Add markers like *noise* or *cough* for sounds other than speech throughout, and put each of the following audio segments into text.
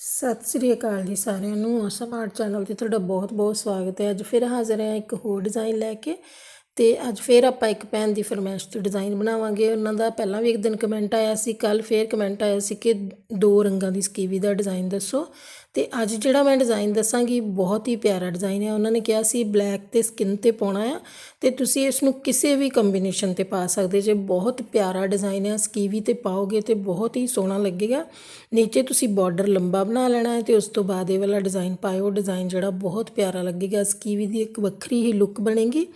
ਸਤਿ ਸ੍ਰੀ ਅਕਾਲ ਜੀ ਸਾਰਿਆਂ ਨੂੰ। ਔਸਮ ਆਰਟ ਚੈਨਲ ਤੇ ਤੁਹਾਡਾ ਬਹੁਤ-ਬਹੁਤ ਸਵਾਗਤ ਹੈ। ਅੱਜ ਫਿਰ ਹਾਜ਼ਰ ਹਾਂ ਇੱਕ ਹੋਰ ਡਿਜ਼ਾਈਨ ਲੈ ਕੇ ਤੇ ਅੱਜ ਫਿਰ ਆਪਾਂ ਇੱਕ ਭੈਣ ਦੀ ਫਰਮਾਇਸ਼ ਤੋਂ ਡਿਜ਼ਾਈਨ ਬਣਾਵਾਂਗੇ। ਉਹਨਾਂ ਦਾ ਪਹਿਲਾਂ ਵੀ ਇੱਕ ਦਿਨ ਕਮੈਂਟ ਆਇਆ ਸੀ ਕੱਲ ਫੇਰ ਕਮੈਂਟ ਆਇਆ ਸੀ ਕਿ ਦੋ ਰੰਗਾਂ ਦੀ ਸਕੀਵੀ ਦਾ ਡਿਜ਼ਾਈਨ ਦੱਸੋ। ਅਤੇ ਅੱਜ ਜਿਹੜਾ ਮੈਂ ਡਿਜ਼ਾਈਨ ਦੱਸਾਂਗੀ, ਬਹੁਤ ਹੀ ਪਿਆਰਾ ਡਿਜ਼ਾਈਨ ਹੈ। ਉਹਨਾਂ ਨੇ ਕਿਹਾ ਸੀ ਬਲੈਕ ਤੇ ਸਕਿਨ ਤੇ ਪਾਉਣਾ ਆ ਤੇ ਤੁਸੀਂ ਇਸ ਨੂੰ ਕਿਸੇ ਵੀ ਕੰਬੀਨੇਸ਼ਨ ਤੇ ਪਾ ਸਕਦੇ ਜੇ। ਬਹੁਤ ਪਿਆਰਾ ਡਿਜ਼ਾਈਨ ਹੈ ਸਕੀਵੀ ਤੇ ਪਾਓਗੇ ਤੇ ਬਹੁਤ ਹੀ ਸੋਹਣਾ ਲੱਗੇਗਾ। ਨੀਚੇ ਤੁਸੀਂ ਬਾਰਡਰ ਲੰਬਾ ਬਣਾ ਲੈਣਾ ਹੈ ਤੇ ਉਸ ਤੋਂ ਬਾਅਦ ਇਹ ਵਾਲਾ ਡਿਜ਼ਾਈਨ ਪਾਇਓ। ਡਿਜ਼ਾਈਨ ਜਿਹੜਾ ਬਹੁਤ ਪਿਆਰਾ ਲੱਗੇਗਾ। ਸਕੀਵੀ ਦੀ ਇੱਕ ਵੱਖਰੀ ਹੀ ਲੁੱਕ ਬਣੇਗੀ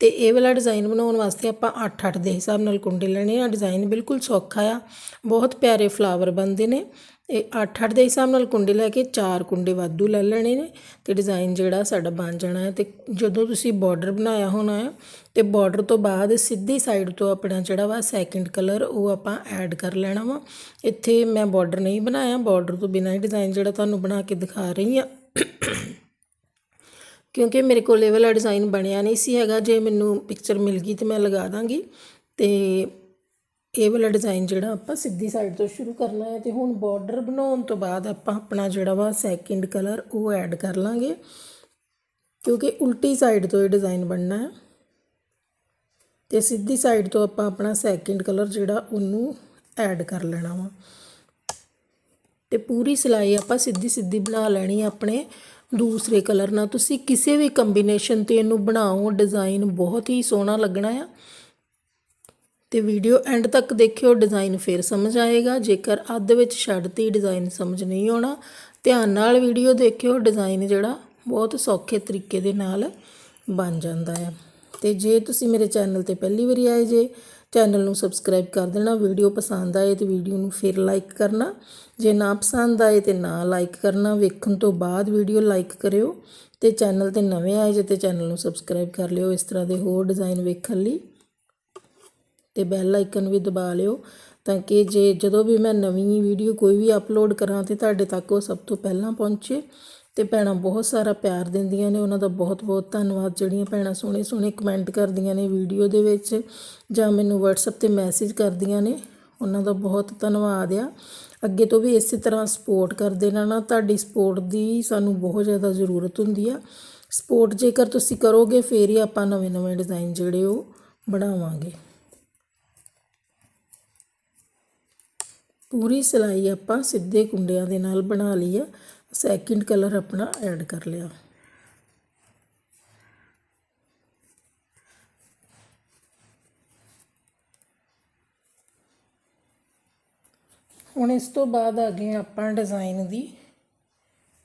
ਤੇ ਇਹ ਵਾਲਾ ਡਿਜ਼ਾਈਨ ਬਣਾਉਣ ਵਾਸਤੇ ਆਪਾਂ 8-8 ਦੇ ਹਿਸਾਬ ਨਾਲ ਕੁੰਡੇ ਲੈਣੇ ਆ। ਡਿਜ਼ਾਈਨ ਬਿਲਕੁਲ ਸੌਖਾ ਆ। ਬਹੁਤ ਪਿਆਰੇ ਫਲਾਵਰ ਬਣਦੇ ਨੇ। ਇਹ 8-8 ਦੇ ਹਿਸਾਬ ਨਾਲ ਕੁੰਡੇ ਲੈ ਕੇ ਚਾਰ ਕੁੰਡੇ ਵਾਧੂ ਲੈ ਲੈਣੇ ਨੇ ਤੇ ਡਿਜ਼ਾਈਨ ਜਿਹੜਾ ਸਾਡਾ ਬਣ ਜਾਣਾ ਹੈ ਤੇ ਜਦੋਂ ਤੁਸੀਂ ਬਾਰਡਰ ਬਣਾਇਆ ਹੋਣਾ ਹੈ ਤੇ ਬਾਰਡਰ ਤੋਂ ਬਾਅਦ ਸਿੱਧੀ ਸਾਈਡ ਤੋਂ ਆਪਣਾ ਜਿਹੜਾ ਵਾ ਸੈਕਿੰਡ ਕਲਰ ਉਹ ਆਪਾਂ ਐਡ ਕਰ ਲੈਣਾ ਵਾ। ਇੱਥੇ ਮੈਂ ਬਾਰਡਰ ਨਹੀਂ ਬਣਾਇਆ ਬਾਰਡਰ ਤੋਂ ਬਿਨਾਂ ਹੀ ਡਿਜ਼ਾਈਨ ਜਿਹੜਾ ਤੁਹਾਨੂੰ ਬਣਾ ਕੇ ਦਿਖਾ ਰਹੀ ਆ ਕਿਉਂਕਿ ਮੇਰੇ ਕੋਲ ਇਹ ਵਾਲਾ ਡਿਜ਼ਾਈਨ ਬਣਿਆ ਨਹੀਂ ਸੀ ਹੈਗਾ, ਜੇ ਮੈਨੂੰ ਪਿਕਚਰ ਮਿਲ ਗਈ ਤੇ ਮੈਂ ਲਗਾ ਦਾਂਗੀ ਤੇ ਇਹ ਵਾਲਾ ਡਿਜ਼ਾਈਨ ਜਿਹੜਾ ਆਪਾਂ ਸਿੱਧੀ ਸਾਈਡ ਤੋਂ ਸ਼ੁਰੂ ਕਰਨਾ ਹੈ ਤੇ ਹੁਣ ਬਾਰਡਰ ਬਣਾਉਣ ਤੋਂ ਬਾਅਦ ਆਪਾਂ ਆਪਣਾ ਜਿਹੜਾ ਵਾ ਸੈਕਿੰਡ ਕਲਰ ਉਹ ਐਡ ਕਰ ਲਾਂਗੇ। ਕਿਉਂਕਿ ਉਲਟੀ ਸਾਈਡ ਤੋਂ ਇਹ ਡਿਜ਼ਾਈਨ ਬਣਨਾ ਹੈ। ਤੇ ਸਿੱਧੀ ਸਾਈਡ ਤੋਂ ਆਪਾਂ ਆਪਣਾ ਸੈਕਿੰਡ ਕਲਰ ਜਿਹੜਾ ਉਹਨੂੰ ਐਡ ਕਰ ਲੈਣਾ ਵਾ। ਤੇ ਪੂਰੀ ਸਿਲਾਈ ਆਪਾਂ ਸਿੱਧੀ ਸਿੱਧੀ ਬਣਾ ਲੈਣੀ ਆਪਣੇ ਦੂਸਰੇ ਕਲਰ ਨਾਲ। ਤੁਸੀਂ ਕਿਸੇ ਵੀ ਕੰਬੀਨੇਸ਼ਨ ਤੇ ਇਹਨੂੰ ਬਣਾਓ ਡਿਜ਼ਾਈਨ ਬਹੁਤ ਹੀ ਸੋਹਣਾ ਲੱਗਣਾ ਆ। ਤੇ ਵੀਡੀਓ ਐਂਡ ਤੱਕ ਦੇਖਿਓ ਡਿਜ਼ਾਈਨ ਫਿਰ ਸਮਝ ਆਏਗਾ। ਜੇਕਰ ਅੱਧ ਵਿੱਚ ਛੱਡਤੀ ਡਿਜ਼ਾਈਨ ਸਮਝ ਨਹੀਂ ਆਉਣਾ, ਧਿਆਨ ਨਾਲ ਵੀਡੀਓ ਦੇਖਿਓ। ਡਿਜ਼ਾਈਨ ਜਿਹੜਾ ਬਹੁਤ ਸੌਖੇ ਤਰੀਕੇ ਦੇ ਨਾਲ ਬਣ ਜਾਂਦਾ ਹੈ। ਤੇ ਜੇ ਤੁਸੀਂ ਮੇਰੇ ਚੈਨਲ ਤੇ ਪਹਿਲੀ ਵਾਰੀ ਆਏ ਜੇ ਚੈਨਲ ਨੂੰ ਸਬਸਕ੍ਰਾਈਬ ਕਰ ਦੇਣਾ। ਵੀਡੀਓ ਪਸੰਦ ਆਏ ਤੇ ਵੀਡੀਓ ਨੂੰ ਫਿਰ ਲਾਈਕ ਕਰਨਾ। ਜੇ ਨਾ ਪਸੰਦ ਆਏ ਤੇ ਨਾ ਲਾਈਕ ਕਰਨਾ। ਵੇਖਣ ਤੋਂ ਬਾਅਦ ਵੀਡੀਓ ਲਾਈਕ ਕਰਿਓ। ਤੇ ਚੈਨਲ ਤੇ ਨਵੇਂ ਆਏ ਜੇ ਤੇ ਚੈਨਲ ਨੂੰ ਸਬਸਕ੍ਰਾਈਬ ਕਰ ਲਿਓ। ਇਸ ਤਰ੍ਹਾਂ ਦੇ ਹੋਰ ਡਿਜ਼ਾਈਨ ਵੇਖਣ ਲਈ ਤੇ ਬੈਲ ਆਈਕਨ ਵੀ ਦਬਾ ਲਿਓ ਤਾਂ ਕਿ ਜੇ ਜਦੋਂ ਵੀ ਮੈਂ ਨਵੀਂ ਵੀਡੀਓ ਕੋਈ ਵੀ ਅਪਲੋਡ ਕਰਾਂ ਤੇ ਤੁਹਾਡੇ ਤੱਕ ਉਹ ਸਭ ਤੋਂ ਪਹਿਲਾਂ ਪਹੁੰਚੇ। ਤੇ ਭੈਣਾਂ, ਬਹੁਤ ਸਾਰਾ ਪਿਆਰ ਦਿੰਦੀਆਂ ਨੇ, ਉਹਨਾਂ ਦਾ ਬਹੁਤ ਬਹੁਤ ਧੰਨਵਾਦ। ਜਿਹੜੀਆਂ ਭੈਣਾਂ ਸੋਹਣੇ ਸੋਹਣੇ ਕਮੈਂਟ ਕਰਦੀਆਂ ਨੇ ਵੀਡੀਓ ਦੇ ਵਿੱਚ ਜਾਂ ਮੈਨੂੰ WhatsApp ਤੇ ਮੈਸੇਜ ਕਰਦੀਆਂ ਨੇ, ਉਹਨਾਂ ਦਾ ਬਹੁਤ ਧੰਨਵਾਦ ਆ। ਅੱਗੇ ਤੋਂ ਵੀ ਇਸੇ ਤਰ੍ਹਾਂ ਸਪੋਰਟ ਕਰਦੇ ਰਹਿਣਾ। ਤੁਹਾਡੀ ਸਪੋਰਟ ਦੀ ਸਾਨੂੰ ਬਹੁਤ ਜ਼ਿਆਦਾ ਜ਼ਰੂਰਤ ਹੁੰਦੀ ਆ। ਸਪੋਰਟ ਜੇਕਰ ਤੁਸੀਂ ਕਰੋਗੇ, ਫੇਰ ਹੀ ਆਪਾਂ ਨਵੇਂ ਨਵੇਂ ਡਿਜ਼ਾਈਨ ਜਿਹੜੇ ਉਹ ਬਣਾਵਾਂਗੇ। ਪੂਰੀ ਸਿਲਾਈ ਆਪਾਂ ਸਿੱਧੇ ਕੁੰਡਿਆਂ ਦੇ ਨਾਲ ਬਣਾ ਲਈ ਆ। ਸੈਕਿੰਡ ਕਲਰ ਆਪਣਾ ਐਡ ਕਰ ਲਿਆ। ਹੁਣ ਇਸ ਤੋਂ ਬਾਅਦ ਆ ਗਏ ਆਪਾਂ ਡਿਜ਼ਾਈਨ ਦੀ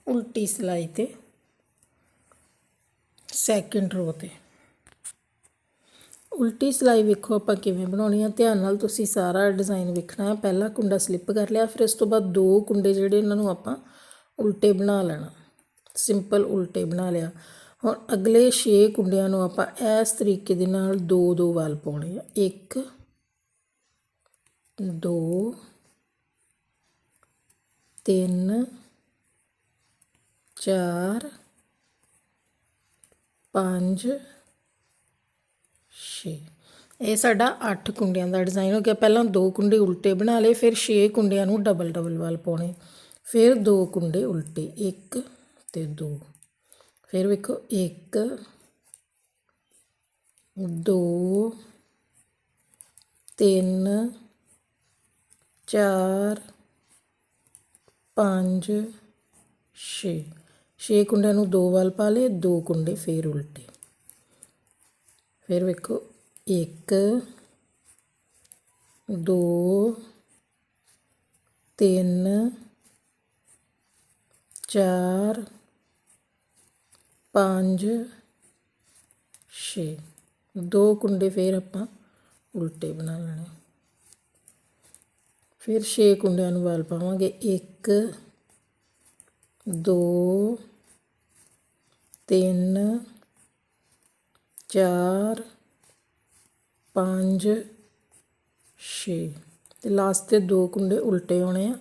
ਉਲਟੀ ਸਿਲਾਈ ਤੇ ਸੈਕਿੰਡ ਰੋ ਤੇ। ਉਲਟੀ ਸਿਲਾਈ ਵੇਖੋ ਆਪਾਂ ਕਿਵੇਂ ਬਣਾਉਣੀ ਆ। ਧਿਆਨ ਨਾਲ ਤੁਸੀਂ ਸਾਰਾ ਡਿਜ਼ਾਈਨ ਵੇਖਣਾ ਹੈ। ਪਹਿਲਾ ਕੁੰਡਾ ਸਲਿੱਪ ਕਰ ਲਿਆ, ਫਿਰ ਇਸ ਤੋਂ ਬਾਅਦ ਦੋ ਕੁੰਡੇ ਜਿਹੜੇ ਇਹਨਾਂ ਨੂੰ ਆਪਾਂ ਉਲਟੇ ਬਣਾ ਲੈਣਾ। ਸਿੰਪਲ ਉਲਟੇ ਬਣਾ ਲਿਆ। ਹੁਣ ਅਗਲੇ 6 ਕੁੰਡਿਆਂ ਨੂੰ ਆਪਾਂ ਇਸ ਤਰੀਕੇ ਦੇ ਨਾਲ ਦੋ ਦੋ ਵਾਲ ਪਾਉਣੇ ਆ। 1 2 3 4 5 6 ਇਹ ਸਾਡਾ 8 ਕੁੰਡਿਆਂ ਦਾ ਡਿਜ਼ਾਈਨ ਹੋ ਗਿਆ। ਪਹਿਲਾਂ ਦੋ ਕੁੰਡੇ ਉਲਟੇ ਬਣਾ ਲਏ, ਫਿਰ 6 ਕੁੰਡਿਆਂ ਨੂੰ ਡਬਲ ਡਬਲ ਵਾਲ ਪਾਉਣੇ। ਫਿਰ ਦੋ ਕੁੰਡੇ ਉਲਟੇ 1 ਤੇ 2 ਫਿਰ ਵੇਖੋ 1 2 3 4 5 6 6 ਕੁੰਡਿਆਂ ਨੂੰ ਦੋ ਵਾਲ ਪਾ ਲਏ, ਦੋ ਕੁੰਡੇ ਫੇਰ ਉਲਟੇ। ਫਿਰ ਵੇਖੋ 1 2 3 4 5 6 ਦੋ ਕੁੰਡੇ ਫਿਰ ਆਪਾਂ ਉਲਟੇ ਬਣਾ ਲੈਣੇ। ਫਿਰ ਛੇ ਕੁੰਡਿਆਂ ਨੂੰ ਵਾਲ ਪਾਵਾਂਗੇ। 1 2 3 4 ਪੰਜ, ਛੇ। ਅਤੇ ਲਾਸਟ ਤੇ ਦੋ ਕੁੰਡੇ ਉਲਟੇ ਹੋਣੇ ਆ।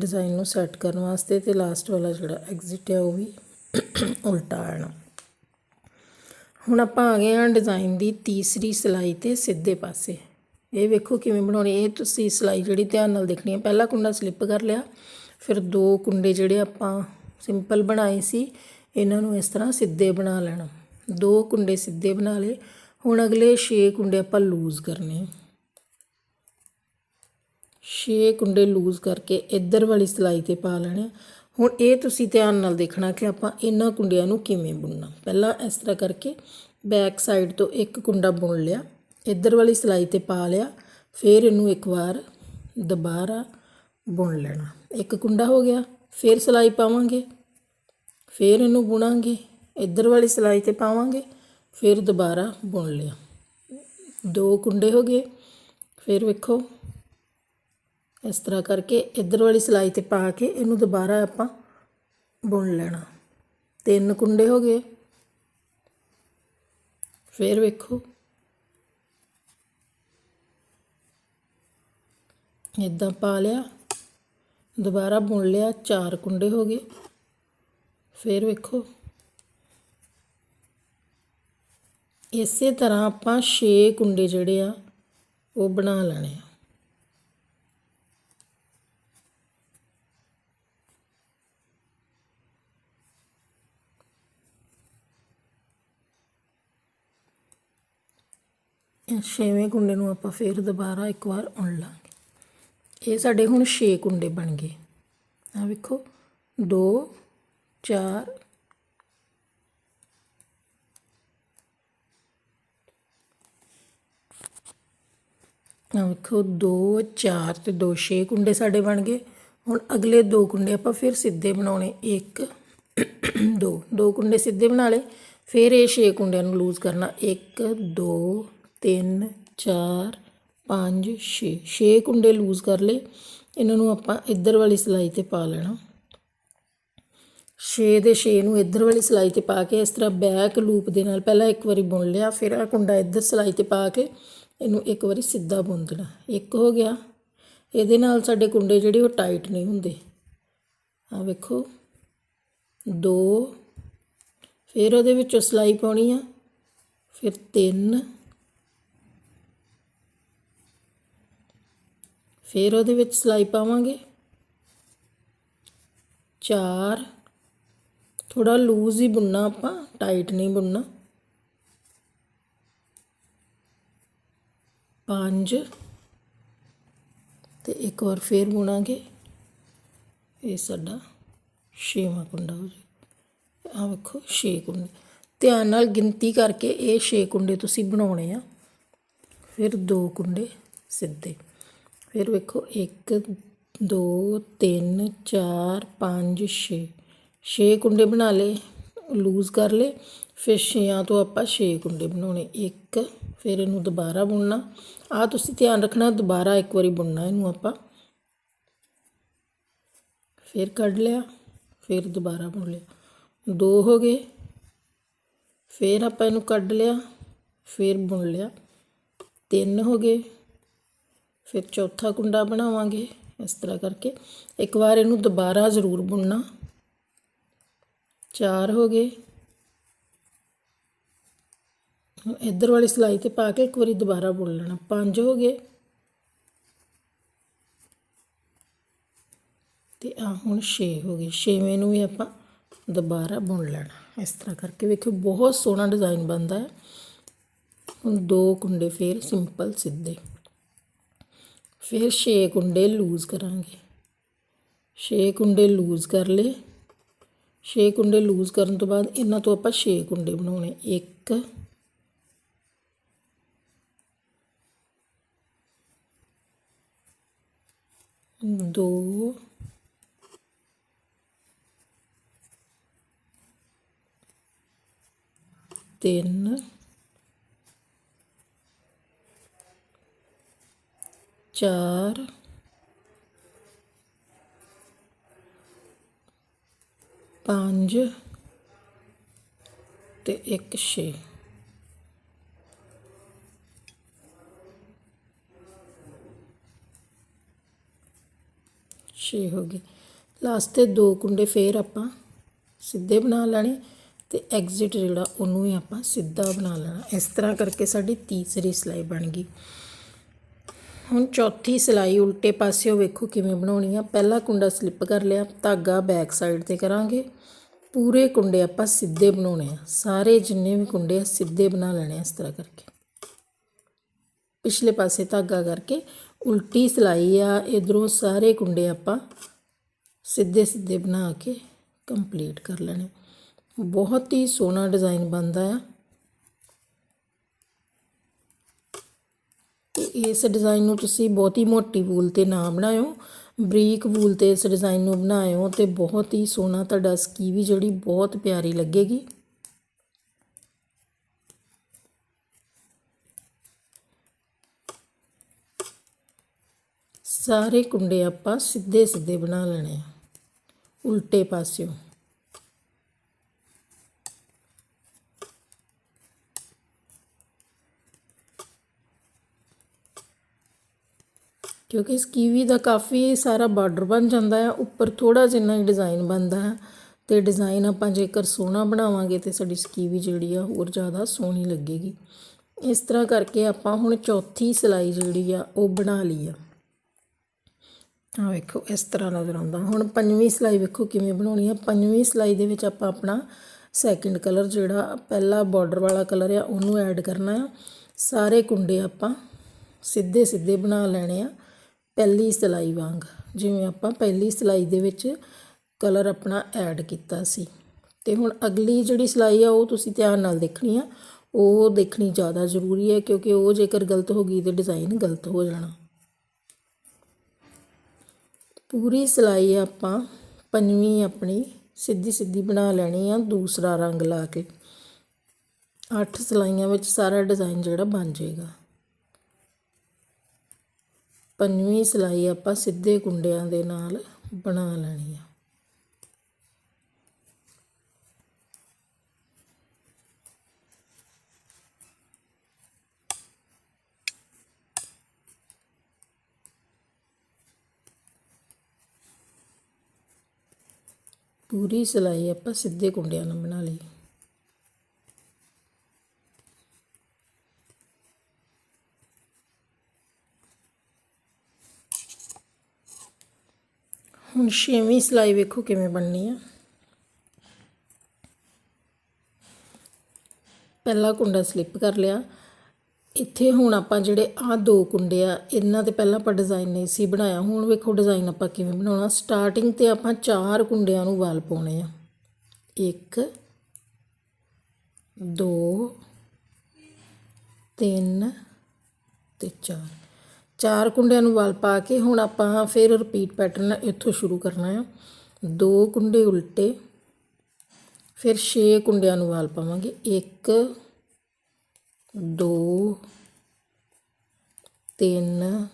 ਡਿਜ਼ਾਈਨ ਨੂੰ ਸੈੱਟ ਕਰਨ ਵਾਸਤੇ ਅਤੇ ਲਾਸਟ ਵਾਲਾ ਜਿਹੜਾ ਐਗਜ਼ਿਟ ਹੈ ਉਹ ਵੀ *coughs* ਉਲਟਾ ਆਣਾ। ਹੁਣ ਆਪਾਂ ਆ ਗਏ ਹਾਂ ਡਿਜ਼ਾਈਨ ਦੀ ਤੀਸਰੀ ਸਿਲਾਈ ਤੇ ਸਿੱਧੇ ਪਾਸੇ। ਇਹ ਵੇਖੋ ਕਿਵੇਂ ਬਣਾਉਣੀ ਇਹ ਤੁਸੀਂ ਸਿਲਾਈ ਜਿਹੜੀ ਧਿਆਨ ਨਾਲ ਦੇਖਣੀ ਹੈ ਪਹਿਲਾ ਕੁੰਡਾ ਸਲਿੱਪ ਕਰ ਲਿਆ। ਫਿਰ ਦੋ ਕੁੰਡੇ ਜਿਹੜੇ ਆਪਾਂ ਸਿੰਪਲ ਬਣਾਏ ਸੀ, ਇਹਨਾਂ ਨੂੰ ਇਸ ਤਰ੍ਹਾਂ ਸਿੱਧੇ ਬਣਾ ਲੈਣਾ। ਦੋ ਕੁੰਡੇ ਸਿੱਧੇ ਬਣਾ ਲਏ। ਹੁਣ ਅਗਲੇ 6 ਕੁੰਡੇ ਆਪਾਂ ਲੂਜ਼ ਕਰਨੇ ਆ। 6 ਕੁੰਡੇ ਲੂਜ਼ ਕਰਕੇ ਇੱਧਰ ਵਾਲੀ ਸਲਾਈ ਤੇ ਪਾ ਲੈਣੇ ਹੁਣ ਇਹ ਤੁਸੀਂ ਧਿਆਨ ਨਾਲ ਦੇਖਣਾ ਕਿ ਆਪਾਂ ਇਹਨਾਂ ਕੁੰਡਿਆਂ ਨੂੰ ਕਿਵੇਂ ਬੁਣਨਾ। ਪਹਿਲਾਂ ਇਸ ਤਰ੍ਹਾਂ ਕਰਕੇ ਬੈਕ ਸਾਈਡ ਤੋਂ ਇੱਕ ਕੁੰਡਾ ਬੁਣ ਲਿਆ, ਇੱਧਰ ਵਾਲੀ ਸਲਾਈ ਤੇ ਪਾ ਲਿਆ, ਫਿਰ ਇਹਨੂੰ ਇੱਕ ਵਾਰ ਦੁਬਾਰਾ ਬੁਣ ਲੈਣਾ। ਇੱਕ ਕੁੰਡਾ ਹੋ ਗਿਆ, ਫਿਰ ਸਲਾਈ ਪਾਵਾਂਗੇ, ਫਿਰ ਇਹਨੂੰ ਬੁਣਾਂਗੇ, ਇੱਧਰ ਵਾਲੀ ਸਲਾਈ ਤੇ ਪਾਵਾਂਗੇ ਫਿਰ ਦੁਬਾਰਾ ਬੁਣ ਲਿਆ। ਦੋ ਕੁੰਡੇ ਹੋ ਗਏ। ਫਿਰ ਵੇਖੋ। ਇਸ ਤਰ੍ਹਾਂ ਕਰਕੇ ਇੱਧਰ ਵਾਲੀ ਸਿਲਾਈ ਤੇ ਪਾ ਕੇ ਇਹਨੂੰ ਦੁਬਾਰਾ ਆਪਾਂ ਬੁਣ ਲੈਣਾ। ਤਿੰਨ ਕੁੰਡੇ ਹੋ ਗਏ। ਫਿਰ ਵੇਖੋ। ਇਦਾਂ ਪਾ ਲਿਆ। ਦੁਬਾਰਾ ਬੁਣ ਲਿਆ। ਚਾਰ ਕੁੰਡੇ ਹੋ ਗਏ। ਫਿਰ ਵੇਖੋ। ਇਸੇ ਤਰ੍ਹਾਂ ਆਪਾਂ 6 ਕੁੰਡੇ ਜਿਹੜੇ ਆ, ਉਹ ਬਣਾ ਲੈਣੇ ਆ। ਛੇਵੇਂ ਕੁੰਡੇ ਨੂੰ ਆਪਾਂ ਫਿਰ ਦੁਬਾਰਾ ਇੱਕ ਵਾਰ ਉਣ ਲਾਂਗੇ। ਇਹ ਸਾਡੇ ਹੁਣ 6 ਕੁੰਡੇ ਬਣ ਗਏ। ਆ ਵੇਖੋ 2 4 ਆ ਵੇਖੋ 2 4 ਤੇ 2 6 ਕੁੰਡੇ ਸਾਡੇ ਬਣ ਗਏ। ਹੁਣ ਅਗਲੇ ਦੋ ਕੁੰਡੇ ਆਪਾਂ ਫਿਰ ਸਿੱਧੇ ਬਣਾਉਣੇ। 1 2 ਦੋ ਕੁੰਡੇ ਸਿੱਧੇ ਬਣਾ ਲਏ। ਫਿਰ ਇਹ 6 ਕੁੰਡਿਆਂ ਨੂੰ ਲੂਜ਼ ਕਰਨਾ। 1 2 3 4 5 6 6 ਕੁੰਡੇ ਲੂਜ਼ ਕਰ ਲਏ। ਇਹਨਾਂ ਨੂੰ ਆਪਾਂ ਇੱਧਰ ਵਾਲੀ ਸਲਾਈ ਤੇ ਪਾ ਲੈਣਾ। 6 ਦੇ 6 ਨੂੰ ਇੱਧਰ ਵਾਲੀ ਸਲਾਈ ਤੇ ਪਾ ਕੇ ਇਸ ਤਰ੍ਹਾਂ ਬੈਕ ਲੂਪ ਦੇ ਨਾਲ ਪਹਿਲਾਂ ਇੱਕ ਵਾਰੀ ਬੁਣ ਲਿਆ। ਫਿਰ ਆ ਕੁੰਡਾ ਇੱਧਰ ਸਲਾਈ ਤੇ ਪਾ ਕੇ ਇਹਨੂੰ ਇੱਕ ਵਾਰੀ ਸਿੱਧਾ ਬੁਣ ਦੇਣਾ ਇੱਕ ਹੋ ਗਿਆ। ਇਹਦੇ ਨਾਲ ਸਾਡੇ ਕੁੰਡੇ ਜਿਹੜੇ ਉਹ ਟਾਈਟ ਨਹੀਂ ਹੁੰਦੇ। ਆ ਵੇਖੋ। ਦੋ। ਫਿਰ ਉਹਦੇ ਵਿੱਚੋਂ ਸਲਾਈ ਪਾਉਣੀ ਆ। ਫਿਰ ਤਿੰਨ। ਫਿਰ ਉਹਦੇ ਵਿੱਚ ਸਲਾਈ ਪਾਵਾਂਗੇ। ਚਾਰ। ਥੋੜਾ ਲੂਜ਼ ਹੀ ਬੁਣਨਾ ਆਪਾਂ। ਟਾਈਟ ਨਹੀਂ ਬੁਣਨਾ। ਪੰਜ। ਅਤੇ ਇੱਕ ਵਾਰ ਫੇਰ ਬੁਣਾਂਗੇ। ਇਹ ਸਾਡਾ ਛੇਵਾਂ ਕੁੰਡਾ ਹੋ ਜੇ ਆਹ ਵੇਖੋ, ਛੇ ਕੁੰਡੇ। ਧਿਆਨ ਨਾਲ ਗਿਣਤੀ ਕਰਕੇ ਇਹ ਛੇ ਕੁੰਡੇ ਤੁਸੀਂ ਬਣਾਉਣੇ ਆ। ਫਿਰ ਦੋ ਕੁੰਡੇ ਸਿੱਧੇ। ਫਿਰ ਵੇਖੋ 1 2 3 4 5 6 6 ਕੁੰਡੇ ਬਣਾ ਲਏ ਲੂਜ਼ ਕਰ ਲਏ। ਫਿਰ ਛੇਆਂ ਤੋਂ ਆਪਾਂ ਛੇ ਕੁੰਡੇ ਬਣਾਉਣੇ, ਇੱਕ, ਫਿਰ ਇਹਨੂੰ ਦੁਬਾਰਾ ਬੁਣਨਾ। ਆ ਤੁਸੀਂ ਧਿਆਨ ਰੱਖਣਾ, ਦੁਬਾਰਾ ਇੱਕ ਵਾਰੀ ਬੁਣਨਾ ਇਹਨੂੰ ਆਪਾਂ। ਫਿਰ ਕੱਢ ਲਿਆ, ਫਿਰ ਦੁਬਾਰਾ ਬੁਣ ਲਿਆ। ਦੋ ਹੋ ਗਏ। ਫਿਰ ਆਪਾਂ ਇਹਨੂੰ ਕੱਢ ਲਿਆ, ਫਿਰ ਬੁਣ ਲਿਆ। ਤਿੰਨ ਹੋ ਗਏ। ਫਿਰ ਚੌਥਾ ਕੁੰਡਾ ਬਣਾਵਾਂਗੇ, ਇਸ ਤਰ੍ਹਾਂ ਕਰਕੇ। ਇੱਕ ਵਾਰ ਇਹਨੂੰ ਦੁਬਾਰਾ ਜ਼ਰੂਰ ਬੁਣਨਾ। ਚਾਰ ਹੋ ਗਏ। ਇੱਧਰ ਵਾਲੀ ਸਲਾਈ ਤੇ ਪਾ ਕੇ ਇੱਕ ਵਾਰੀ ਦੁਬਾਰਾ ਬੁਣ ਲੈਣਾ। ਪੰਜ ਹੋ ਗਏ। ਤੇ ਆ ਹੁਣ 6 ਹੋ ਗਏ। ਛੇਵੇਂ ਨੂੰ ਵੀ ਆਪਾਂ ਦੁਬਾਰਾ ਬੁਣ ਲੈਣਾ। ਇਸ ਤਰ੍ਹਾਂ ਕਰਕੇ ਵੇਖੋ ਬਹੁਤ ਸੋਹਣਾ ਡਿਜ਼ਾਈਨ ਬਣਦਾ ਹੈ। ਹੁਣ ਦੋ ਕੁੰਡੇ ਫੇਰ ਸਿੰਪਲ ਸਿੱਧੇ। ਫਿਰ 6 ਕੁੰਡੇ ਲੂਜ਼ ਕਰਾਂਗੇ। 6 ਕੁੰਡੇ ਲੂਜ਼ ਕਰ ਲਏ। 6 ਕੁੰਡੇ ਲੂਜ਼ ਕਰਨ ਤੋਂ ਬਾਅਦ ਇਹਨਾਂ ਤੋਂ ਆਪਾਂ 6 ਕੁੰਡੇ ਬਣਾਉਣੇ। 1 ਦੋ ਤਿੰਨ ਚਾਰ ਪੰਜ ਤੇ ਇੱਕ ਛੇ। ਛੇ ਹੋ ਗਏ। ਲਾਸਟ ਤੇ ਦੋ ਕੁੰਡੇ ਫੇਰ ਆਪਾਂ ਸਿੱਧੇ ਬਣਾ ਲੈਣੇ ਤੇ ਐਗਜ਼ਿਟ ਜਿਹੜਾ ਉਹਨੂੰ ਹੀ ਆਪਾਂ ਸਿੱਧਾ ਬਣਾ ਲੈਣਾ। ਇਸ ਤਰ੍ਹਾਂ ਕਰਕੇ ਸਾਡੀ ਤੀਸਰੀ ਸਿਲਾਈ ਬਣ ਗਈ। ਹੁਣ ਚੌਥੀ ਸਿਲਾਈ ਉਲਟੇ ਪਾਸਿਓ ਵੇਖੋ ਕਿਵੇਂ ਬਣਾਉਣੀ ਆ। ਪਹਿਲਾ ਕੁੰਡਾ ਸਲਿੱਪ ਕਰ ਲਿਆ, ਧਾਗਾ ਬੈਕ ਸਾਈਡ ਤੇ ਕਰਾਂਗੇ। ਪੂਰੇ ਕੁੰਡੇ ਆਪਾਂ ਸਿੱਧੇ ਬਣਾਉਣੇ ਆ। ਸਾਰੇ ਜਿੰਨੇ ਵੀ ਕੁੰਡੇ ਆ ਸਿੱਧੇ ਬਣਾ ਲੈਣੇ ਆ ਇਸ ਤਰ੍ਹਾਂ ਕਰਕੇ। ਪਿਛਲੇ ਪਾਸੇ ਧਾਗਾ ਕਰਕੇ ਉਲਟੀ ਸਿਲਾਈ ਆ ਇਧਰੋਂ ਸਾਰੇ ਕੁੰਡੇ ਆਪਾਂ ਸਿੱਧੇ ਸਿੱਧੇ ਬਣਾ ਕੇ ਕੰਪਲੀਟ ਕਰ ਲੈਣੇ। ਬਹੁਤ ਹੀ ਸੋਹਣਾ ਡਿਜ਼ਾਈਨ ਬਣਦਾ ਆ। ਤੇ ਇਸ ਡਿਜ਼ਾਈਨ ਨੂੰ ਤੁਸੀਂ ਬਹੁਤ ਹੀ ਮੋਟੀ ਵੂਲ ਤੇ ਨਾ ਬਣਾਇਓ, ਬਰੀਕ ਵੂਲ ਤੇ ਇਸ ਡਿਜ਼ਾਈਨ ਨੂੰ ਬਣਾਇਓ ਤੇ ਬਹੁਤ ਹੀ ਸੋਹਣਾ ਤੁਹਾਡਾ ਸਕੀ ਵੀ ਜਿਹੜੀ ਬਹੁਤ ਪਿਆਰੀ ਲੱਗੇਗੀ। ਸਾਰੇ ਕੁੰਡੇ ਆਪਾਂ ਸਿੱਧੇ ਸਿੱਧੇ ਬਣਾ ਲੈਣੇ ਆ। ਉਲਟੇ ਪਾਸਿਓਂ। ਕਿਉਂਕਿ ਇਸ ਕੀਵੀ ਦਾ ਕਾਫੀ ਸਾਰਾ ਬਾਰਡਰ ਬਣ ਜਾਂਦਾ ਹੈ। ਉੱਪਰ ਥੋੜਾ ਜਿਹਾ ਡਿਜ਼ਾਈਨ ਬਣਦਾ ਹੈ ਤੇ ਡਿਜ਼ਾਈਨ ਆਪਾਂ ਜੇਕਰ ਸੋਹਣਾ ਬਣਾਵਾਂਗੇ ਤੇ ਸਾਡੀ ਸਕੀਵੀ ਜਿਹੜੀ ਆ ਹੋਰ ਜ਼ਿਆਦਾ ਸੋਹਣੀ ਲੱਗੇਗੀ। ਇਸ ਤਰ੍ਹਾਂ ਕਰਕੇ ਆਪਾਂ ਹੁਣ ਚੌਥੀ ਸਿਲਾਈ ਜਿਹੜੀ ਆ ਉਹ ਬਣਾ ਲਈ ਆ। ਆ ਵੇਖੋ, ਇਸ ਤਰ੍ਹਾਂ ਨਜ਼ਰ ਆਉਂਦਾ ਹੁਣ ਪੰਜਵੀਂ ਸਿਲਾਈ ਵੇਖੋ ਕਿਵੇਂ ਬਣਾਉਣੀ ਆ। ਪੰਜਵੀਂ ਸਿਲਾਈ ਦੇ ਵਿੱਚ ਆਪਾਂ ਆਪਣਾ ਸੈਕਿੰਡ ਕਲਰ ਜਿਹੜਾ ਪਹਿਲਾ ਬਾਰਡਰ ਵਾਲਾ ਕਲਰ ਆ, ਉਹਨੂੰ ਐਡ ਕਰਨਾ ਆ। ਸਾਰੇ ਕੁੰਡੇ ਆਪਾਂ ਸਿੱਧੇ ਸਿੱਧੇ ਬਣਾ ਲੈਣੇ ਆ ਪਹਿਲੀ ਸਿਲਾਈ ਵਾਂਗ। ਜਿਵੇਂ ਆਪਾਂ ਪਹਿਲੀ ਸਿਲਾਈ ਦੇ ਵਿੱਚ ਕਲਰ ਆਪਣਾ ਐਡ ਕੀਤਾ ਸੀ। ਤੇ ਹੁਣ ਅਗਲੀ ਜਿਹੜੀ ਸਿਲਾਈ ਆ, ਉਹ ਤੁਸੀਂ ਧਿਆਨ ਨਾਲ ਦੇਖਣੀ ਆ। ਉਹ ਦੇਖਣੀ ਜ਼ਿਆਦਾ ਜ਼ਰੂਰੀ ਹੈ ਕਿਉਂਕਿ ਉਹ ਜੇਕਰ ਗਲਤ ਹੋ ਗਈ ਤੇ ਡਿਜ਼ਾਈਨ ਗਲਤ ਹੋ ਜਾਣਾ। ਪੂਰੀ ਸਿਲਾਈ ਆਪਾਂ ਪੰਜਵੀਂ ਆਪਣੀ ਸਿੱਧੀ ਸਿੱਧੀ ਬਣਾ ਲੈਣੀ ਆ, ਦੂਸਰਾ ਰੰਗ ਲਾ ਕੇ। ਅੱਠ ਸਿਲਾਈਆਂ ਵਿੱਚ ਸਾਰਾ ਡਿਜ਼ਾਈਨ ਜਿਹੜਾ ਬਣ ਜਾਏਗਾ। ਪੰਜਵੀਂ ਸਿਲਾਈ ਆਪਾਂ ਸਿੱਧੇ ਕੁੰਡਿਆਂ ਦੇ ਨਾਲ ਬਣਾ ਲੈਣੀ ਆ। ਪੂਰੀ ਸਿਲਾਈ ਆਪਾਂ ਸਿੱਧੇ ਕੁੰਡਿਆਂ ਨਾਲ ਬਣਾ ਲਈ। ਹੁਣ ਛੇਵੀਂ ਸਿਲਾਈ ਵੇਖੋ ਕਿਵੇਂ ਬਣਨੀ ਆ। ਪਹਿਲਾ ਕੁੰਡਾ ਸਲਿੱਪ ਕਰ ਲਿਆ। ਇੱਥੇ ਹੁਣ ਆਪਾਂ ਜਿਹੜੇ ਆ ਦੋ ਕੁੰਡੇ ਆ, ਇਹਨਾਂ ਤੇ ਪਹਿਲਾਂ ਆਪਾਂ ਡਿਜ਼ਾਈਨ ਨਹੀਂ ਸੀ ਬਣਾਇਆ। ਹੁਣ ਵੇਖੋ ਡਿਜ਼ਾਈਨ ਆਪਾਂ ਕਿਵੇਂ ਬਣਾਉਣਾ। ਸਟਾਰਟਿੰਗ ਤੇ ਆਪਾਂ ਚਾਰ ਕੁੰਡਿਆਂ ਨੂੰ ਵਾਲ ਪਾਉਣੇ ਆ। 1 2 3 ਤੇ 4 ਚਾਰ ਕੁੰਡਿਆਂ ਨੂੰ ਵਾਲ ਪਾ ਕੇ ਹੁਣ ਆਪਾਂ ਫਿਰ ਰਿਪੀਟ ਪੈਟਰਨ ਇੱਥੋਂ ਸ਼ੁਰੂ ਕਰਨਾ ਆ। ਦੋ ਕੁੰਡੇ ਉਲਟੇ, ਫਿਰ 6 ਕੁੰਡਿਆਂ ਨੂੰ ਵਾਲ ਪਾਵਾਂਗੇ। 1 2 3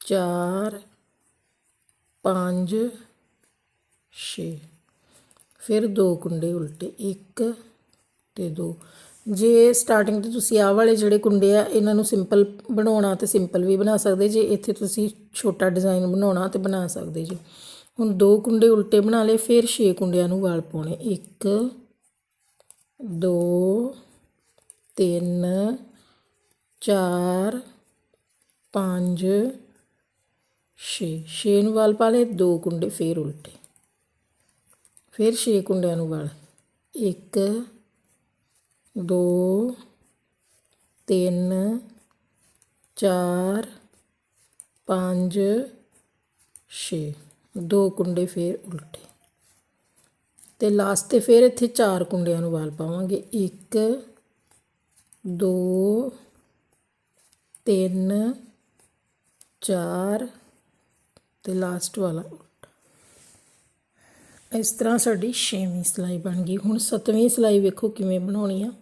4 5 6 ਫਿਰ ਦੋ ਕੁੰਡੇ ਉਲਟੇ, ਇੱਕ ਅਤੇ ਦੋ। ਜੇ ਸਟਾਰਟਿੰਗ ਤੇ ਤੁਸੀਂ ਆਹ ਵਾਲੇ ਜਿਹੜੇ ਕੁੰਡੇ ਆ, ਇਹਨਾਂ ਨੂੰ ਸਿੰਪਲ ਬਣਾਉਣਾ ਤੇ ਸਿੰਪਲ ਵੀ ਬਣਾ ਸਕਦੇ ਜੇ। ਇੱਥੇ ਤੁਸੀਂ ਛੋਟਾ ਡਿਜ਼ਾਈਨ ਬਣਾਉਣਾ ਤੇ ਬਣਾ ਸਕਦੇ ਜੇ। ਹੁਣ ਦੋ ਕੁੰਡੇ ਉਲਟੇ ਬਣਾ ਲਏ, ਫਿਰ 6 ਕੁੰਡਿਆਂ ਨੂੰ ਵਾਲ ਪਾਉਣੇ। 1 2 3 4 5 6 6 ਨੂੰ ਵਾਲ ਪਾ ਲਏ, ਦੋ ਕੁੰਡੇ ਫੇਰ ਉਲਟੇ। ਫਿਰ ਛੇ ਕੁੰਡਿਆਂ ਨੂੰ ਵਾਲ। 1 2 3 4 5 6 ਦੋ ਕੁੰਡੇ ਫੇਰ ਉਲਟੇ। ਤੇ ਲਾਸਟ ਤੇ ਫਿਰ ਇੱਥੇ ਚਾਰ ਕੁੰਡਿਆਂ ਨੂੰ ਵਾਲ ਪਾਵਾਂਗੇ। 1 ਦੋ, ਤਿੰਨ, ਚਾਰ ਅਤੇ ਲਾਸਟ ਵਾਲਾ ਇਸ ਤਰ੍ਹਾਂ ਸਾਡੀ ਛੇਵੀਂ ਸਿਲਾਈ ਬਣ ਗਈ। ਹੁਣ ਸੱਤਵੀਂ ਸਿਲਾਈ ਵੇਖੋ ਕਿਵੇਂ ਬਣਾਉਣੀ ਆ।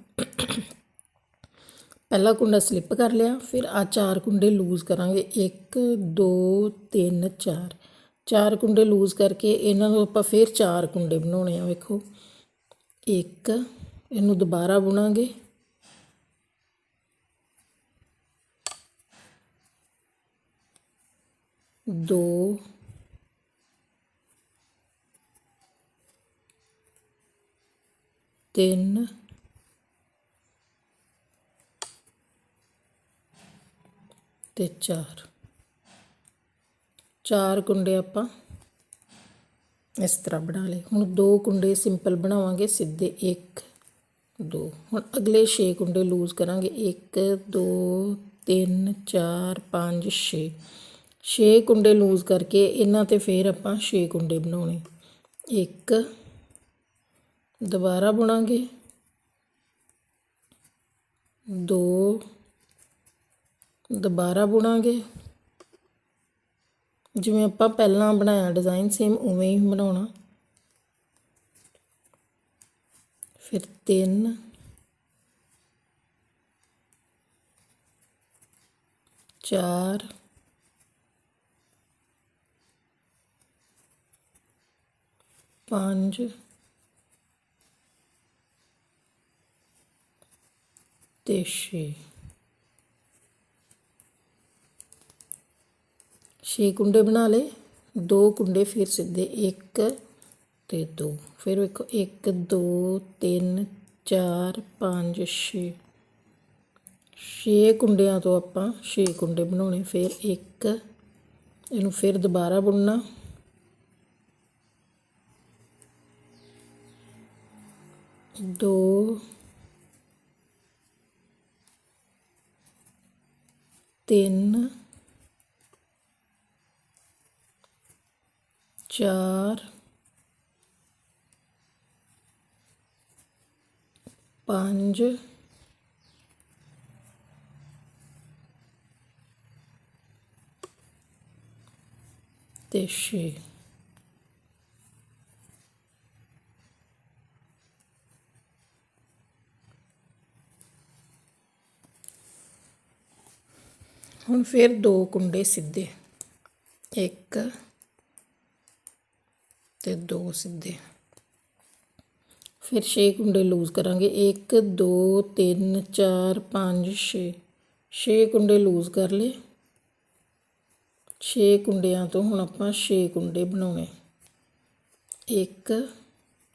ਪਹਿਲਾ ਕੁੰਡਾ ਸਲਿੱਪ ਕਰ ਲਿਆ, ਫਿਰ ਆ ਚਾਰ ਕੁੰਡੇ ਲੂਜ਼ ਕਰਾਂਗੇ। 1 2 3 4 ਚਾਰ ਕੁੰਡੇ ਲੂਜ਼ ਕਰਕੇ ਇਹਨਾਂ ਨੂੰ ਆਪਾਂ ਫਿਰ ਚਾਰ ਕੁੰਡੇ ਬਣਾਉਣੇ ਆ, ਵੇਖੋ। ਇੱਕ, ਇਹਨੂੰ ਦੁਬਾਰਾ ਬੁਣਾਂਗੇ। ਦੋ, ਤਿੰਨ, ਤੇ ਚਾਰ। ਚਾਰ ਕੁੰਡੇ ਆਪਾਂ ਇਸ ਤਰ੍ਹਾਂ ਬਣਾ ਲਏ। ਹੁਣ ਦੋ ਕੁੰਡੇ ਸਿੰਪਲ ਬਣਾਵਾਂਗੇ, ਸਿੱਧੇ 1 2 ਹੁਣ ਅਗਲੇ 6 ਕੁੰਡੇ ਲੂਜ਼ ਕਰਾਂਗੇ। 1 2 3 4 5 6 6 ਕੁੰਡੇ ਲੂਜ਼ ਕਰਕੇ ਇਹਨਾਂ ਤੇ ਫੇਰ ਆਪਾਂ 6 ਕੁੰਡੇ ਬਣਾਉਣੇ। ਇੱਕ, ਦੁਬਾਰਾ ਬੁਣਾਂਗੇ। ਦੋ, ਦੁਬਾਰਾ ਬੁਣਾਂਗੇ। ਜਿਵੇਂ ਆਪਾਂ ਪਹਿਲਾਂ ਬਣਾਇਆ ਡਿਜ਼ਾਈਨ, ਸੇਮ ਉਵੇਂ ਹੀ ਬਣਾਉਣਾ। ਫਿਰ 3 4 ਪੰਜ। ਤੇ 6 ਛੇ ਕੁੰਡੇ ਬਣਾ ਲਏ। ਦੋ ਕੁੰਡੇ ਫਿਰ ਸਿੱਧੇ 1 ਤੇ 2 ਫਿਰ ਵੇਖੋ 1 2 3 4 5 6 ਛੇ ਕੁੰਡਿਆਂ ਤੋਂ ਆਪਾਂ 6 ਕੁੰਡੇ ਬਣਾਉਣੇ। ਫਿਰ 1 ਇਹਨੂੰ ਫਿਰ ਦੁਬਾਰਾ ਬੁਣਨਾ। ਦੋ ਤਿੰਨ ਚਾਰ ਪੰਜ ਤੇ ਛੇ। ਹੁਣ ਫਿਰ ਦੋ ਕੁੰਡੇ ਸਿੱਧੇ। ਇੱਕ ਤੇ ਦੋ ਸਿੱਧੇ। ਫਿਰ 6 ਕੁੰਡੇ ਲੂਜ਼ ਕਰਾਂਗੇ। 1 2 3 4 5 6 6 ਕੁੰਡੇ ਲੂਜ਼ ਕਰ ਲਏ। 6 ਕੁੰਡਿਆਂ ਤੋਂ ਹੁਣ ਆਪਾਂ 6 ਕੁੰਡੇ ਬਣਾਉਣੇ। ਇੱਕ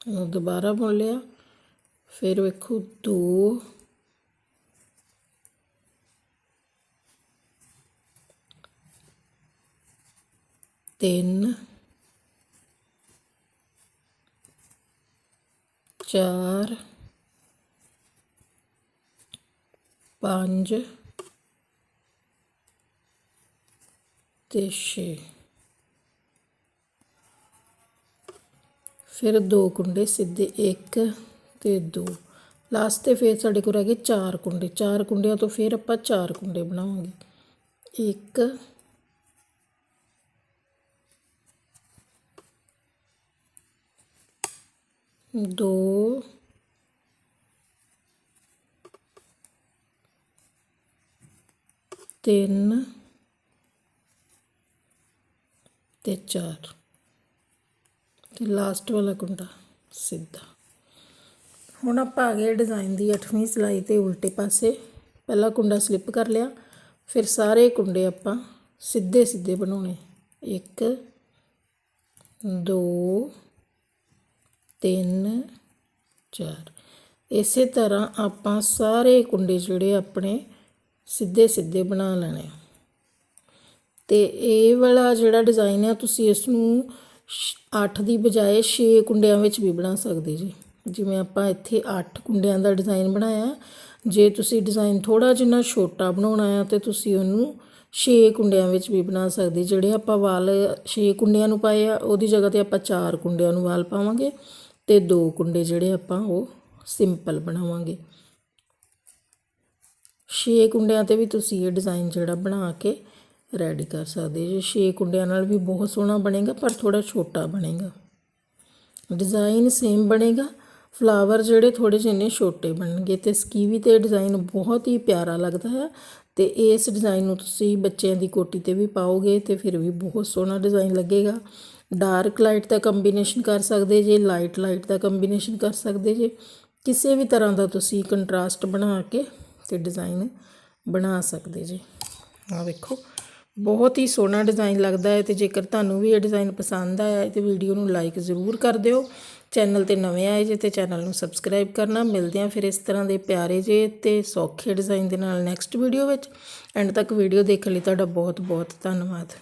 ਨੂੰ ਦੁਬਾਰਾ ਬੁਣ ਲਿਆ। ਫਿਰ ਵੇਖੋ 2 ਤਿੰਨ, ਚਾਰ, ਪੰਜ ਤੇ 6 ਫਿਰ ਦੋ ਕੁੰਡੇ ਸਿੱਧੇ 1 ਤੇ 2 ਲਾਸਟ ਤੇ ਫਿਰ ਸਾਡੇ ਕੋਲ ਰਹਿ ਗਏ ਚਾਰ ਕੁੰਡੇ। ਚਾਰ ਕੁੰਡਿਆਂ ਤੋਂ ਫਿਰ ਆਪਾਂ ਚਾਰ ਕੁੰਡੇ ਬਣਾਵਾਂਗੇ। 1 ਦੋ, ਤਿੰਨ ਤੇ ਚਾਰ। ਤੇ ਲਾਸਟ ਵਾਲਾ ਕੁੰਡਾ ਸਿੱਧਾ। ਹੁਣ ਆਪਾਂ ਆ ਗਏ ਡਿਜ਼ਾਈਨ ਦੀ 8ਵੀਂ ਸਿਲਾਈ ਤੇ ਉਲਟੇ ਪਾਸੇ। ਪਹਿਲਾ ਕੁੰਡਾ ਸਲਿੱਪ ਕਰ ਲਿਆ, ਫਿਰ ਸਾਰੇ ਕੁੰਡੇ ਆਪਾਂ ਸਿੱਧੇ ਸਿੱਧੇ ਬਣਾਉਣੇ। 1 2 ਤਿੰਨ, ਚਾਰ। ਇਸੇ ਤਰ੍ਹਾਂ ਆਪਾਂ ਸਾਰੇ ਕੁੰਡੇ ਜਿਹੜੇ ਆਪਣੇ ਸਿੱਧੇ ਸਿੱਧੇ ਬਣਾ ਲੈਣੇ ਤੇ ਇਹ ਵਾਲਾ ਜਿਹੜਾ ਡਿਜ਼ਾਈਨ ਹੈ ਤੁਸੀਂ ਇਸ ਨੂੰ 8 ਦੀ ਬਜਾਏ 6 ਕੁੰਡਿਆਂ ਵਿੱਚ ਵੀ ਬਣਾ ਸਕਦੇ ਜੀ। ਜਿਵੇਂ ਆਪਾਂ ਇੱਥੇ 8 ਕੁੰਡਿਆਂ ਦਾ ਡਿਜ਼ਾਈਨ ਬਣਾਇਆ, ਜੇ ਤੁਸੀਂ ਡਿਜ਼ਾਈਨ ਥੋੜਾ ਜਿਹਾ ਛੋਟਾ ਬਣਾਉਣਾ ਹੈ ਤੇ ਤੁਸੀਂ ਉਹਨੂੰ 6 ਕੁੰਡਿਆਂ ਵਿੱਚ ਵੀ ਬਣਾ ਸਕਦੇ। ਜਿਹੜੇ ਆਪਾਂ ਵਾਲ 6 ਕੁੰਡਿਆਂ ਨੂੰ ਪਾਏ ਆ, ਉਹਦੀ ਜਗ੍ਹਾ ਤੇ ਆਪਾਂ 4 ਕੁੰਡਿਆਂ ਨੂੰ ਵਾਲ ਪਾਵਾਂਗੇ। ਅਤੇ ਦੋ ਕੁੰਡੇ ਜਿਹੜੇ ਆਪਾਂ ਉਹ ਸਿੰਪਲ ਬਣਾਵਾਂਗੇ। ਛੇ ਕੁੰਡਿਆਂ ਤੇ ਵੀ ਤੁਸੀਂ ਇਹ ਡਿਜ਼ਾਈਨ ਜਿਹੜਾ ਬਣਾ ਕੇ ਰੈਡੀ ਕਰ ਸਕਦੇ ਜੇ। ਛੇ ਕੁੰਡਿਆਂ ਨਾਲ ਵੀ ਬਹੁਤ ਸੋਹਣਾ ਬਣੇਗਾ, ਪਰ ਥੋੜਾ ਛੋਟਾ ਬਣੇਗਾ। ਡਿਜ਼ਾਈਨ ਸੇਮ ਬਣੇਗਾ। ਫਲਾਵਰ ਜਿਹੜੇ ਥੋੜੇ ਜਿਹੇ ਨੇ ਛੋਟੇ ਬਣਨਗੇ ਤੇ ਸਕੀਵੀ ਤੇ ਡਿਜ਼ਾਈਨ ਬਹੁਤ ਹੀ ਪਿਆਰਾ ਲੱਗਦਾ ਹੈ ਤੇ ਇਸ ਡਿਜ਼ਾਈਨ ਨੂੰ ਤੁਸੀਂ ਬੱਚਿਆਂ ਦੀ ਕੋਟੀ ਤੇ ਵੀ ਪਾਓਗੇ ਤੇ ਫਿਰ ਵੀ ਬਹੁਤ ਸੋਹਣਾ ਡਿਜ਼ਾਈਨ ਲੱਗੇਗਾ। ਡਾਰਕ ਲਾਈਟ ਦਾ ਕੰਬੀਨੇਸ਼ਨ ਕਰ ਸਕਦੇ ਜੇ, ਲਾਈਟ ਲਾਈਟ ਦਾ ਕੰਬੀਨੇਸ਼ਨ ਕਰ ਸਕਦੇ ਜੇ। ਕਿਸੇ ਵੀ ਤਰ੍ਹਾਂ ਦਾ ਤੁਸੀਂ ਕੰਟਰਾਸਟ ਬਣਾ ਕੇ ਤੇ ਡਿਜ਼ਾਈਨ ਬਣਾ ਸਕਦੇ ਜੇ। ਆ ਵੇਖੋ, ਬਹੁਤ ਹੀ ਸੋਹਣਾ ਡਿਜ਼ਾਈਨ ਲੱਗਦਾ ਹੈ ਤੇ ਜੇਕਰ ਤੁਹਾਨੂੰ ਵੀ ਇਹ ਡਿਜ਼ਾਈਨ ਪਸੰਦ ਆਇਆ ਹੈ ਤੇ ਵੀਡੀਓ ਨੂੰ ਲਾਈਕ ਜ਼ਰੂਰ ਕਰ ਦਿਓ। ਚੈਨਲ ਤੇ ਨਵੇਂ ਆਏ ਜੇ ਤੇ ਚੈਨਲ ਨੂੰ ਸਬਸਕ੍ਰਾਈਬ ਕਰਨਾ। ਮਿਲਦੇ ਆ ਫਿਰ ਇਸ ਤਰ੍ਹਾਂ ਦੇ ਪਿਆਰੇ ਜੇ ਤੇ ਸੌਖੇ ਡਿਜ਼ਾਈਨ ਦੇ ਨਾਲ ਨੈਕਸਟ ਵੀਡੀਓ ਵਿੱਚ। ਐਂਡ ਤੱਕ ਵੀਡੀਓ ਦੇਖਣ ਲਈ ਤੁਹਾਡਾ ਬਹੁਤ ਬਹੁਤ ਧੰਨਵਾਦ।